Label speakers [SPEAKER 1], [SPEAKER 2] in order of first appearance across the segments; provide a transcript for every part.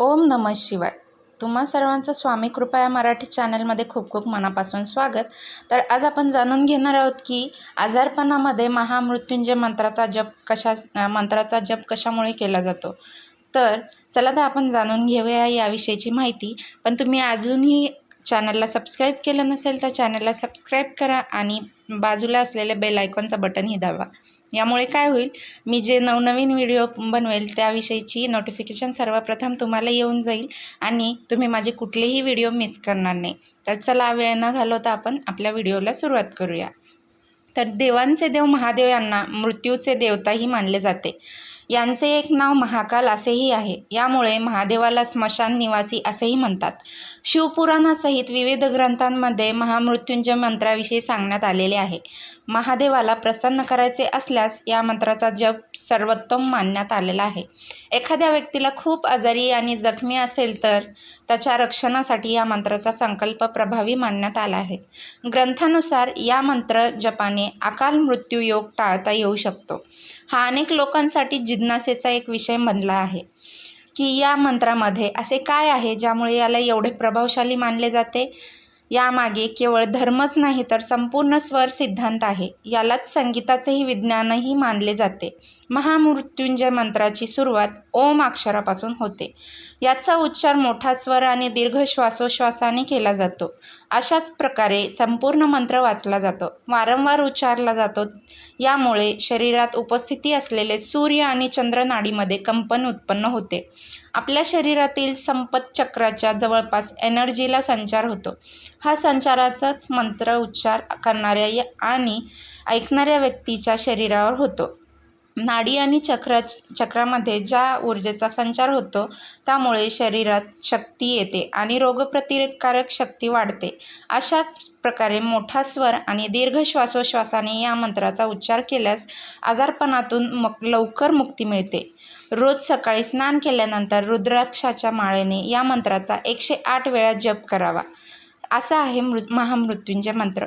[SPEAKER 1] ओम नमः शिवाय. तुम्हा सर्वांचं स्वामी कृपा या मराठी चॅनलमध्ये खूप खूप मनापासून स्वागत. तर आज आपण जाणून घेणार आहोत की आजारपणामध्ये महामृत्युंजय मंत्राचा जप कशा मंत्राचा जप कशामुळे केला जातो? तर चला तर आपण जाणून घेऊया याविषयीची माहिती. पण तुम्ही अजूनही चॅनलला सबस्क्राईब केलं नसेल तर चॅनलला सबस्क्राईब करा आणि बाजूला असलेल्या बेल आयकॉनचं बटनही दाबा. यामुळे काय होईल? मी जे नवनवीन व्हिडिओ बनवेल त्याविषयीची नोटिफिकेशन सर्वप्रथम तुम्हाला येऊन जाईल आणि तुम्ही माझे कुठलेही व्हिडिओ मिस करणार नाही. तर चला वेळ न घालवता आपण आपल्या व्हिडिओला सुरुवात करूया. तर देवांचे देव महादेव यांना मृत्यूचे देवताही मानले जाते. यांचे एक नाव महाकाल असेही आहे. यामुळे महादेवाला स्मशान निवासी असेही म्हणतात. शिवपुराणासहित विविध ग्रंथांमध्ये महामृत्युंजय मंत्राविषयी सांगण्यात आलेले आहे. महादेवाला प्रसन्न करायचे असल्यास या मंत्राचा जप सर्वोत्तम मानण्यात आलेला आहे. एखाद्या व्यक्तीला खूप आजारी आणि जखमी असेल तर त्याच्या रक्षणासाठी या मंत्राचा संकल्प प्रभावी मानण्यात आला आहे. ग्रंथानुसार या मंत्र जपाने अकाल मृत्यू योग टाळता येऊ शकतो. हा अनेक लोकांसाठी जिज्ञासेचा एक विषय बनला आहे की या मंत्रामध्ये असे काय आहे ज्यामुळे याला एवढे प्रभावशाली मानले जाते? यामागे केवळ धर्मच नाही तर संपूर्ण स्वर सिद्धांत आहे. यालाच संगीताचेही विज्ञानही मानले जाते. महामृत्युंजय मंत्राची सुरुवात ओम अक्षरापासून होते. याचा उच्चार मोठा स्वर आणि दीर्घ श्वासोश्वासाने केला जातो. अशाच प्रकारे संपूर्ण मंत्र वाचला जातो. वारंवार उच्चारला जातो. यामुळे शरीरात उपस्थिती असलेले सूर्य आणि चंद्रनाडीमध्ये कंपन उत्पन्न होते. आपल्या शरीरातील संपत चक्राच्या जवळपास एनर्जीला संचार होतो. हा संचाराचाच मंत्र उच्चार करणाऱ्या आणि ऐकणाऱ्या व्यक्तीच्या शरीरावर होतो. नाडी आणि चक्रा चक्रामध्ये ज्या ऊर्जेचा संचार होतो त्यामुळे शरीरात शक्ती येते आणि रोगप्रतिकारक शक्ती वाढते. अशाच प्रकारे मोठा स्वर आणि दीर्घ श्वासोश्वासाने या मंत्राचा उच्चार केल्यास आजारपणातून मग लवकर मुक्ती मिळते. रोज सकाळी स्नान केल्यानंतर रुद्राक्षाच्या माळेने या मंत्राचा एकशे आठ वेळा जप करावा. असा आहे मृ महामृत्युंजय मंत्र.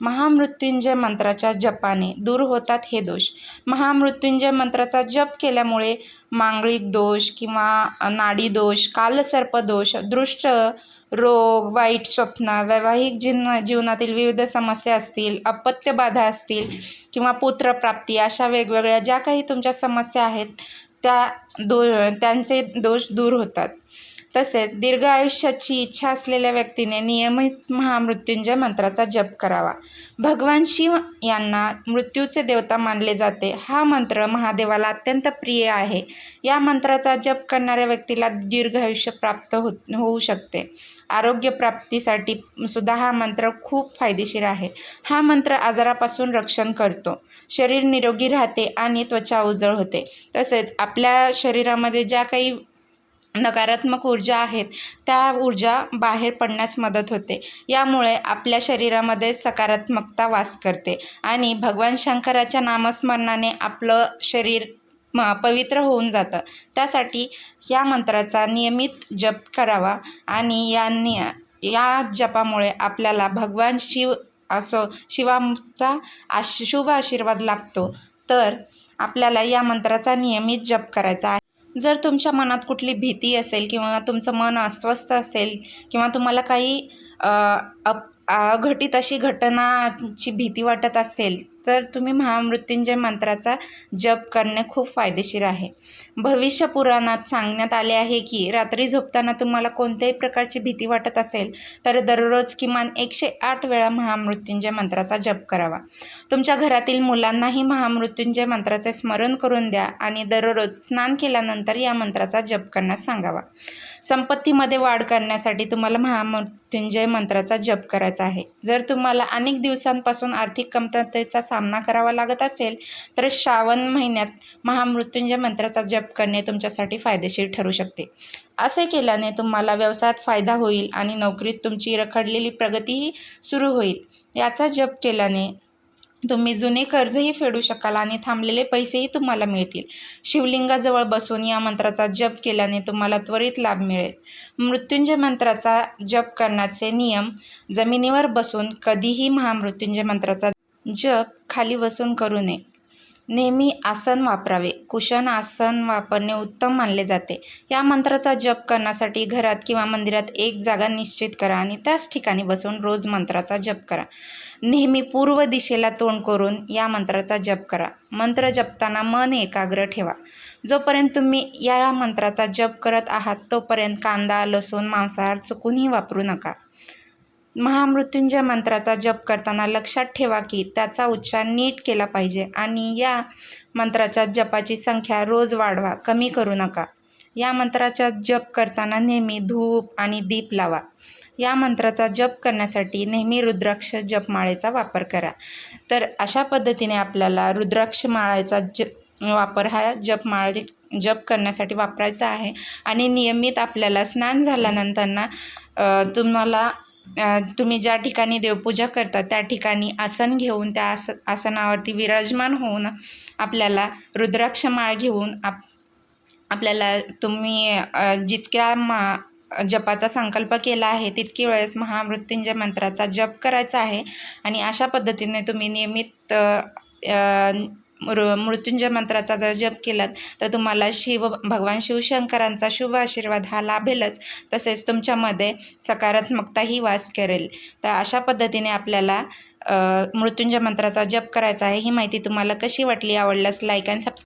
[SPEAKER 1] महामृत्युंजय मंत्राच्या जपाने दूर होतात हे दोष. महामृत्युंजय मंत्राचा जप केल्यामुळे मांगलिक दोष किंवा नाडी दोष कालसर्प दोष दृष्ट रोग वाईट स्वप्न वैवाहिक जीवन जीवनातील विविध समस्या असतील अपत्यबाधा असतील किंवा पुत्रप्राप्ती अशा वेगवेगळ्या ज्या काही तुमच्या समस्या आहेत त्या दो त्यांचे दोष दूर होतात. तसेच दीर्घ आयुष्याची इच्छा असलेल्या व्यक्तीने नियमित महामृत्युंजय मंत्राचा जप करावा. भगवान शिव यांना मृत्यूचे देवता मानले जाते. हा मंत्र महादेवाला अत्यंत प्रिय आहे. या मंत्राचा जप करणाऱ्या व्यक्तीला दीर्घ आयुष्य प्राप्त हो होऊ शकते. आरोग्य प्राप्तीसाठी सुद्धा हा मंत्र खूप फायदेशीर आहे. हा मंत्र आजारापासून रक्षण करतो. शरीर निरोगी राहते आणि त्वचा उजळ होते. तसेच आपल्या शरीरामध्ये ज्या काही नकारात्मक ऊर्जा आहेत त्या ऊर्जा बाहेर पडण्यास मदत होते. यामुळे आपल्या शरीरामध्ये सकारात्मकता वास करते आणि भगवान शंकराच्या नामस्मरणाने आपलं शरीर म पवित्र होऊन जातं. त्यासाठी या मंत्राचा नियमित जप करावा आणि या नि या जपामुळे आपल्याला भगवान शिव असो शिवाचा आश शुभ आशीर्वाद लाभतो. तर आपल्याला या मंत्राचा नियमित जप करायचा आहे. जर तुमच्या मनात कुठली भीती असेल किंवा तुमचं मन अस्वस्थ असेल किंवा तुम्हाला काही अप अघटित अशी घटनाची भीती वाटत असेल तर तुम्ही महामृत्युंजय मंत्राचा जप करणे खूप फायदेशीर आहे. भविष्य पुराणात सांगण्यात आले आहे की रात्री झोपताना तुम्हाला कोणत्याही प्रकारची भीती वाटत असेल तर दररोज किमान एकशे आठ वेळा महामृत्युंजय मंत्राचा जप करावा. तुमच्या घरातील मुलांनाही महामृत्युंजय मंत्राचे स्मरण करून द्या आणि दररोज स्नान केल्यानंतर या मंत्राचा जप करण्यास सांगावा. संपत्तीमध्ये वाढ करण्यासाठी तुम्हाला महामृत्युंजय मंत्राचा जप करायचा आहे. जर तुम्हाला अनेक दिवसांपासून आर्थिक कमतरतेचा सामना करावा लागत असेल तर श्रावण महिन्यात महामृत्युंजय मंत्राचा जप करणे तुमच्यासाठी फायदेशीर ठरू शकते. असे केल्याने तुम्हाला व्यवसायात फायदा होईल आणि नोकरीत तुमची रखडलेली प्रगतीही सुरू होईल. याचा जप केल्याने तुम्ही जुने कर्जही फेडू शकाल आणि थांबलेले पैसेही तुम्हाला मिळतील. शिवलिंगाजवळ बसून या मंत्राचा जप केल्याने तुम्हाला त्वरित लाभ मिळेल. मृत्युंजय मंत्राचा जप करण्याचे नियम जमिनीवर बसून कधीही महामृत्युंजय मंत्राचा जप खाली बसून करू नये. नेहमी आसन वापरावे. कुशन आसन वापरणे उत्तम मानले जाते. या मंत्राचा जप करण्यासाठी घरात किंवा मंदिरात एक जागा निश्चित करा आणि त्याच ठिकाणी बसून रोज मंत्राचा जप करा. नेहमी पूर्व दिशेला तोंड करून या मंत्राचा जप करा. मंत्र जपताना मन एकाग्र ठेवा. जोपर्यंत तुम्ही या मंत्राचा जप करत आहात तोपर्यंत कांदा लसूण मांसाहार चुकूनही वापरू नका. महामृत्युंजय मंत्राचा जप करताना लक्षात ठेवा की त्याचा उच्चार नीट केला पाहिजे आणि या मंत्राच्या जपाची संख्या रोज वाढवा कमी करू नका. या मंत्राचा जप करताना नेहमी धूप आणि दीप लावा. या मंत्राचा जप करण्यासाठी नेहमी रुद्राक्ष जपमाळेचा वापर करा. तर अशा पद्धतीने आपल्याला रुद्राक्ष माळेचा ज वापर हा जपमाळ जप करण्यासाठी वापरायचा आहे. आणि नियमित आपल्याला स्नान झाल्यानंतरना तुम्हाला तुम्ही ज्या ठिकाणी देवपूजा करता त्या ठिकाणी आसन घेऊन त्या आस आसनावरती विराजमान होऊन आपल्याला रुद्राक्ष माळ घेऊन आप आपल्याला तुम्ही जितक्या मा जपाचा संकल्प केला आहे तितकी वेळेस महामृत्युंजय मंत्राचा जप करायचा आहे. आणि अशा पद्धतीने तुम्ही नियमित मृत्युंजय मंत्राचा जर जप केलात तर तुम्हाला शिव भगवान शिवशंकरांचा शुभ आशीर्वाद हा लाभेलच. तसेच तुमच्यामध्ये सकारात्मकताही वास करेल. तर अशा पद्धतीने आपल्याला मृत्युंजय मंत्राचा जप करायचा आहे. ही माहिती तुम्हाला कशी वाटली आवडल्यास लाईक अँड सबस्क्राईब